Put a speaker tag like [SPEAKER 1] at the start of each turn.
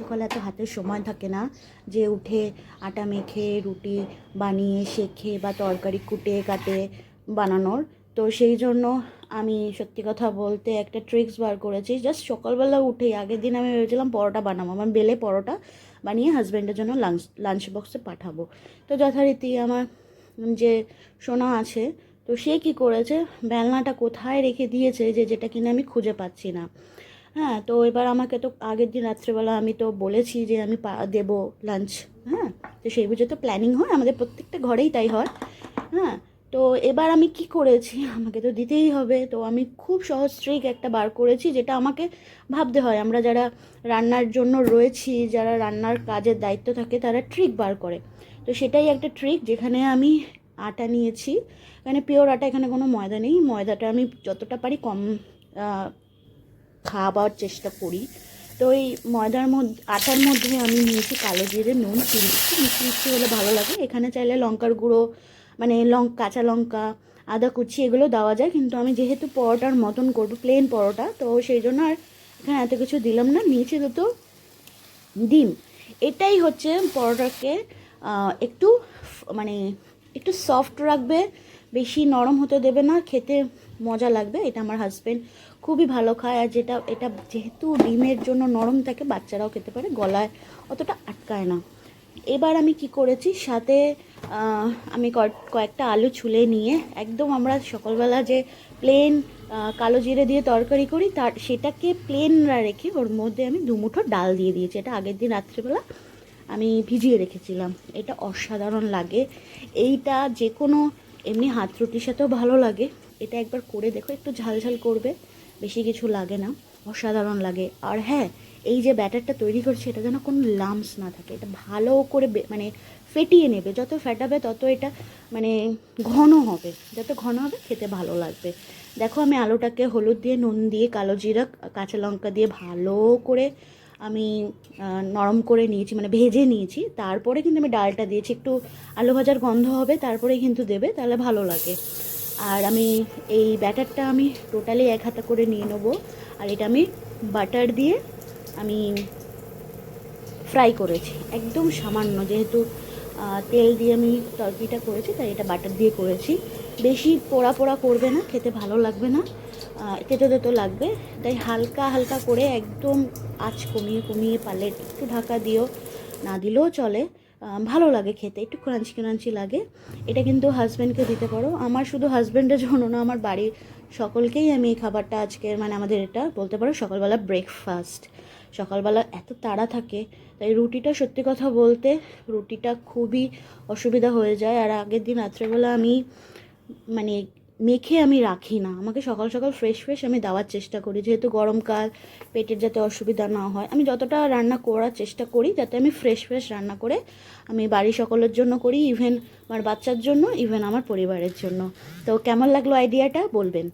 [SPEAKER 1] সকালে এত হাতে সময় থাকে না যে উঠে আটা মেখে, রুটি বানিয়ে, শেখে বা তরকারি কুটে, কাটে, বানানোর। তো সেই জন্য আমি সত্যি কথা বলতে একটা ট্রিক্স বার করেছি। জাস্ট সকালবেলা উঠেই, আগের দিন আমি ভেবেছিলাম পরোটা বানাবো। আমার বেলে পরোটা বানিয়ে হাজব্যান্ডের জন্য লাঞ্চ লাঞ্চ বক্সে পাঠাবো। তো যথারীতি আমার যে সোনা আছে, তো সে কি করেছে? বেলনাটা কোথায় রেখে দিয়েছে যে যেটা কিনা আমি খুঁজে পাচ্ছি না। হ্যাঁ তো এবার আমাকে তো আগের দিন রাত্রেবেলা আমি তো বলেছি যে আমি পা, দেবো লাঞ্চ হ্যাঁ? তো সেই বুঝে তো প্ল্যানিং হয়, আমাদের প্রত্যেকটা ঘরেই তাই হয় হ্যাঁ? তো এবার আমি কি করেছি? আমাকে তো দিতেই হবে। তো আমি খুব সহজ ট্রিক একটা বার করেছি যেটা আমাকে ভাবতে হয়। আমরা যারা রান্নার জন্য রয়েছি, যারা রান্নার কাজের দায়িত্ব থাকে, তারা ট্রিক বার করে। তো সেটাই একটা ট্রিক যেখানে আমি আটা নিয়েছি। এখানে পিওর আটা, এখানে কোনো ময়দা নেই। ময়দাটা আমি যতটা পারি কম খাওয়াবার চেষ্টা করি। তো এই ময়দার মধ্যে আটার মধ্যে আমি নিয়েছি কালো জিরে, নুন, চিনি। মিষ্টি মিষ্টি হলে ভালো লাগে। এখানে চাইলে লঙ্কার গুঁড়ো মানে লং, কাঁচা লঙ্কা, আদা কুচি এগুলো দেওয়া যায়। কিন্তু আমি যেহেতু পরোটার মতন করব প্লেন পরোটা, তো সেই জন্য আর এখানে এত কিছু দিলাম না। নিচে দুটো ডিম। এটাই হচ্ছে পরোটাকে একটু মানে একটু সফট রাখবে। বেশি নরম হতে দেবে না, খেতে মজা লাগবে, এটা আমার হাজব্যান্ড খুবই ভালো খায়, আর যেটা, এটা যেহেতু ডিমের জন্য নরম থাকে, বাচ্চারাও খেতে পারে, গলায় অতটা আটকায় না। এবার আমি কি করেছি, সাথে আমি কয়েক- কয়েকটা আলু ছুলে নিয়ে, একদম আমরা সকালবেলা যে প্লেন কালো জিরে দিয়ে তরকারি করি, তার, সেটাকে প্লেন রেখে ওর মধ্যে আমি দুমুঠো ডাল দিয়ে দিয়েছি, এটা আগের দিন রাত্রিবেলা আমি ভিজিয়ে রেখেছিলাম, এটা অসাধারণ লাগে, এইটা যে কোনো এমনি হাত রুটির সাথেও ভালো লাগে। এটা একবার করে দেখো, একটু ঝাল ঝাল করবে, বেশি কিছু লাগে না, অসাধারণ লাগে। আর হ্যাঁ এই যে ব্যাটারটা তৈরি করছে, এটা যেন কোনো লামস না থাকে। এটা ভালো করে মানে ফেটিয়ে নেবে, যত ফেটাবে তত এটা মানে ঘন হবে। যত ঘন হবে খেতে ভালো লাগবে। দেখো আমি আলুটাকে হলুদ দিয়ে, নুন দিয়ে, কালো জিরা, কাঁচা লঙ্কা দিয়ে ভালো করে আমি নরম করে নিয়েছি মানে ভেজে নিয়েছি। তারপরে কিন্তু আমি ডালটা দিয়েছি, একটু আলু ভাজার গন্ধ হবে, তারপরে কিন্তু দেবে, তাহলে ভালো লাগে। আর আমি, এই ব্যাটারটা আমি টোটালি এক হাতা করে নিয়ে নেব। আর এটা আমি বাটার দিয়ে আমি ফ্রাই করেছি, একদম সামান্য। যেহেতু তেল দিয়ে আমি তরকারিটা করেছি, তাই এটা বাটার দিয়ে করেছি। বেশি পোড়া পোড়া করবে না, খেতে ভালো লাগবে না। তেতো তেতো লাগবে। তাই হালকা হালকা করে একদম আঁচ কমিয়ে কমিয়ে পারলে একটু ঢাকা দিও, না দিলেও চলে। ভালো লাগে খেতে, একটু ক্রাঞ্চি ক্রাঞ্চি লাগে। এটা কিন্তু হাজব্যান্ডকে দিতে পারো। আমার শুধু হাজব্যান্ডের জন্য না, আমার বাড়ির সকলকেই আমি এই খাবারটা আজকে মানে আমাদের এটা বলতে পারো সকালবেলা ব্রেকফাস্ট সকালবেলা এত তাড়া থাকে, তাই রুটিটা সত্যি কথা বলতে রুটিটা খুবই অসুবিধা হয়ে যায়। আর আগের দিন রাত্রেবেলা আমি মানে মেখে আমি রাখি না। আমাকে সকাল সকাল ফ্রেশ ফ্রেশ আমি দেওয়ার চেষ্টা করি। যেহেতু গরমকাল, পেটের যাতে অসুবিধা না হয়, আমি যতটা রান্না করার চেষ্টা করি, যাতে আমি ফ্রেশ ফ্রেশ রান্না করে আমি বাড়ি সকলের জন্য করি ইভেন আমার বাচ্চার জন্য ইভেন আমার পরিবারের জন্য। তো কেমন লাগল আইডিয়াটা বলবেন।